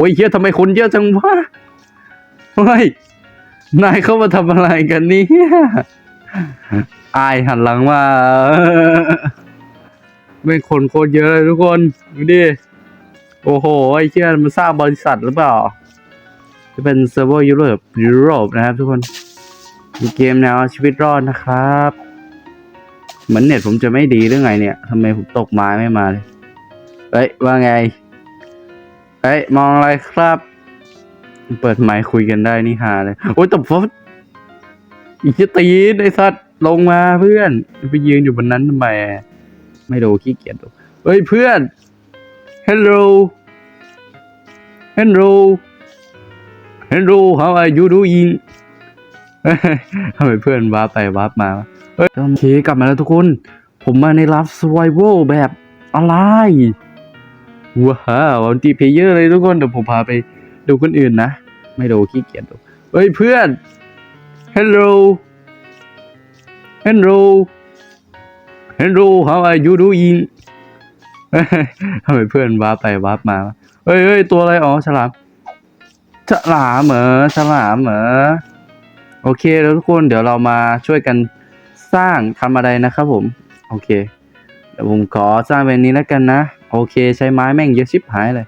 โอ้ยเฮียทำไมคนเยอะจังวะเฮ้ยนายเข้ามาทำอะไรกันนี่อายหันหลังมาไม่คนโคตรเยอะเลยทุกคนดูดิโอ้โหไอ้เชี่ยมันสร้างบริษัทหรือเปล่า จะเป็นเซิร์ฟเวอร์ยุโรปยุโรปนะครับทุกคนมีเกมแนวชีวิตรอดนะครับ เหมือนเน็ตผมจะไม่ดีหรือไงเนี่ยทำไมผมตกไม้ไม่มาเลยเฮ้ยว่าไง เฮ้ยมองอะไรครับ เปิดไมค์คุยกันได้นี่ฮาเลย โอ้ยตบฟอีกจะตีนไอ้สัตว์ลงมาเพื่อนไปยืนอยู่บนนั้นทำไมไม่ดูขี้เกียจดูเฮ้ยเพื่อน hello hello hello how are you doing ทำไมเพื่อนวาร์ปไปวาร์ปมาเฮ้ยโอเคกลับมาแล้วทุกคน ผมมาในรับ survival แบบอะไร ว้าวอันตีเพเยอร์เลยทุกคนเดี๋ยวผมพาไปดูคนอื่นนะ ไม่ดูขี้เกียจดูเฮ้ยเพื่อน hello hello hello how are you doing เฮ้ยทำไมเพื่อนวาร์ปไปวาร์ปมาเฮ้ยเฮ้ยตัวอะไรอ๋อฉลามฉลามเหรอฉลามเหรอโอเคแล้วทุกคนเดี๋ยวเรามาช่วยกันสร้างทำอะไรนะครับผม โอเค เดี๋ยวผมขอสร้างเป็นนี้แล้วกันนะ โอเคใช้ไม้แม่งเยอะชิบหายเลย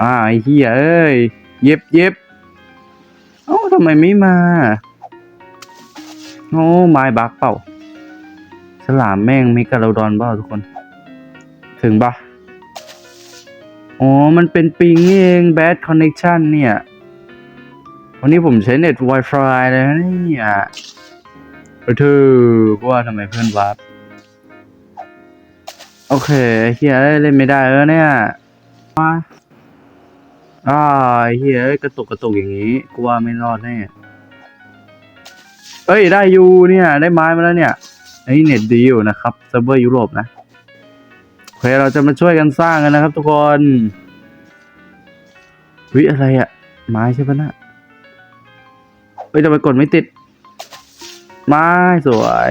อ่าไอ้เหี้ยเอ้ย เย็บเย็บเอ้าทำไมไม่มา โอ้ไม้บักเปล่า ฉลามแม่งมีกาโลดอนเปล่าทุกคน ถึงปะอ๋อ มันเป็นปิงเอง bad connection เนี่ย วันนี้ผมใช้เน็ต Wi-Fi เลยนะเนี่ยเออเธอว่าทำไมเพื่อนวาร์ป โอเคเฮียเอ้ยเล่นไม่ได้แล้วเนี่ยมาอ่าเฮียเอ้ยกระตุกกระตุกอย่างนี้กูว่าไม่รอดแน่เอ้ยได้อยู่เนี่ย ได้ไม้มาแล้วเนี่ยไอ้เน็ตดีอยู่นะครับเซิร์ฟเวอร์ยุโรปนะโอเคเราจะมาช่วยกันสร้างกันนะครับ ทุกคนวิอะไรอะไม้ใช่ปะน่ะเฮ้ยทำไมกดไม่ติดไม่สวย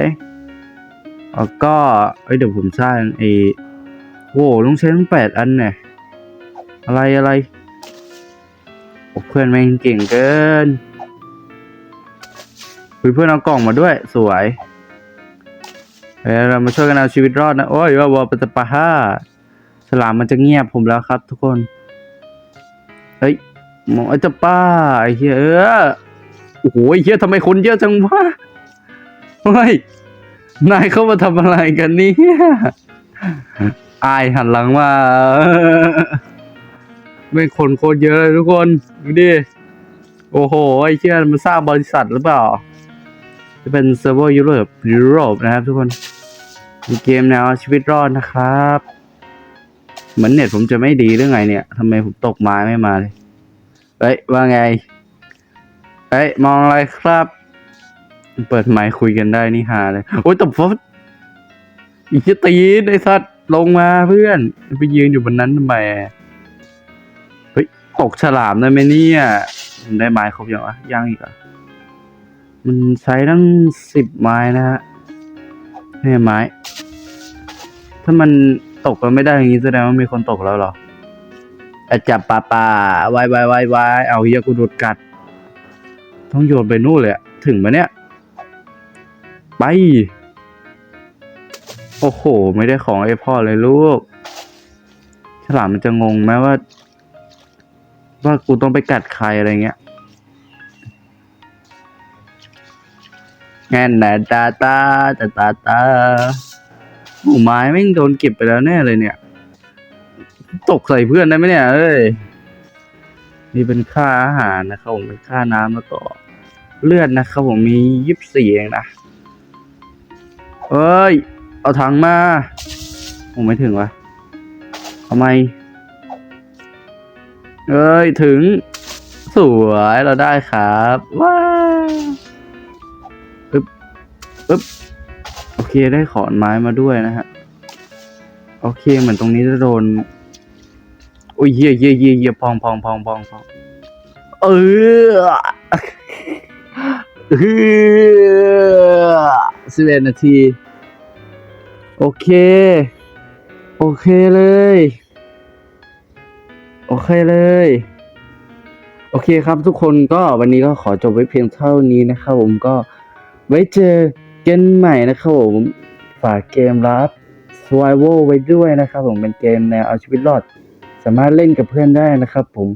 แล้วก็เฮ้ยเดี๋ยวผมสร้างไอ้โว้ต้องใช้ทั้งแปดอันเนี่ยอะไรอะไรเพื่อนแม่งเก่งเกินเพื่อนเอากล่องมาด้วย สวยเฮ้เรามาช่วยกันเอาชีวิตรอดนะ โอ้ยว่าวอปตปาฮ่าฉลามมันจะเงียบผมแล้วครับทุกคน เฮ้ยหมอไอเจะป้าไอ้เหี้ยเออโอ้โหไอ้เฮียทำไมคนเยอะจังวะเฮ้ย นายเข้ามาทำอะไรกันนี่อายหันหลังมาไม่งคนโคตรเยอะเลยทุกคนดูดิโอ้โห ไอ้เชี่ยมันสร้างบริษัทหรือเปล่า จะเป็นเซิร์ฟเวอร์ยุโรปยุโรปนะครับทุกคนมีเกมแนวชีวิตรอดนะครับ เหมือนเน็ตผมจะไม่ดีหรือไงเนี่ยทำไมผมตกไม้ไม่มาเลยเฮ้ยว่าไงเฮ้ยมองอะไรครับ เปิดไมค์คุยกันได้นี่ฮาเลยโอ้ยตบฟดอีกจะตีนไอ้สัตว์ลงมาเพื่อน ไปยืนอยู่บนนั้นทำไมเฮ้ยตกฉลามได้ไหมเนี่ยได้ไม้ครบยังวะยังอีกอะมันใช้ตั้งสิบไม้นะฮะเนี่ยไม้ ถ้ามันตกแล้วไม่ได้อย่างนี้แสดงว่ามีคนตกแล้วหรออจับปลาปลาวายวายวายวายเอาเฮียกูโดดกัด ต้องโยนไปนู่นเลยถึงไหมเนี่ย ไป โอ้โห ไม่ได้ของไอพ่อเลยลูก ฉลามมันจะงงไหมว่า ว่ากูต้องไปกัดใครอะไรเงี้ยแง่นนตาตาตาตาตาโอ้ไม้ไม่งโดนเก็บไปแล้วแน่เลยเนี่ย ตกใส่เพื่อนได้ไหมเนี่ยเอ้ยนี่เป็นค่าอาหารนะครับผมเป็นค่าน้ำแล้วก็เลือดนะครับผมมียี่สิบสี่เองนะ เอ้ย เอาถังมาผมไม่ถึงวะทำไม เอ้ย ถึง สวยเราได้ครับ ว้าวปึ๊บปึ๊บโอเคได้ขอนไม้มาด้วยนะฮะ โอเคเหมือนตรงนี้จะโดนโอ้ยเยี่ยเยี่ยเยี่ยเยี่ยพองพองพองพองพองเออเออ สิบเอ็ดนาที โอเค โอเคเลย โอเคเลย โอเคครับทุกคนก็วันนี้ก็ขอจบไว้เพียงเท่านี้นะครับผมก็ไว้เจอกันใหม่นะครับผม ฝากเกมรับ Survival ไว้ด้วยนะครับผมเป็นเกมแนวเอาชีวิตรอด สามารถเล่นกับเพื่อนได้นะครับผม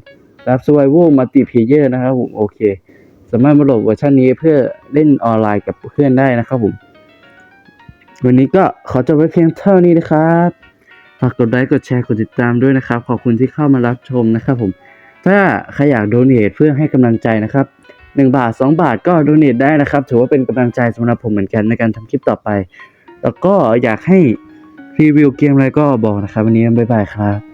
รับ Survival Multiplayer นะครับผม โอเค สามารถมาโหลดเวอร์ชันนี้เพื่อเล่นออนไลน์กับเพื่อนได้นะครับผม วันนี้ก็ขอจบไว้เพียงเท่านี้นะครับฝากกดไลค์กดแชร์กดติดตามด้วยนะครับ ขอบคุณที่เข้ามารับชมนะครับผม ถ้าใครอยากโดเนทเพื่อให้กำลังใจนะครับ1บาท 2 บาทก็โดเนทได้นะครับ ถือว่าเป็นกำลังใจสำหรับผมเหมือนกันในการทำคลิปต่อไป แล้วก็อยากให้รีวิวเกมอะไรก็บอกนะครับ วันนี้บ๊ายบายครับ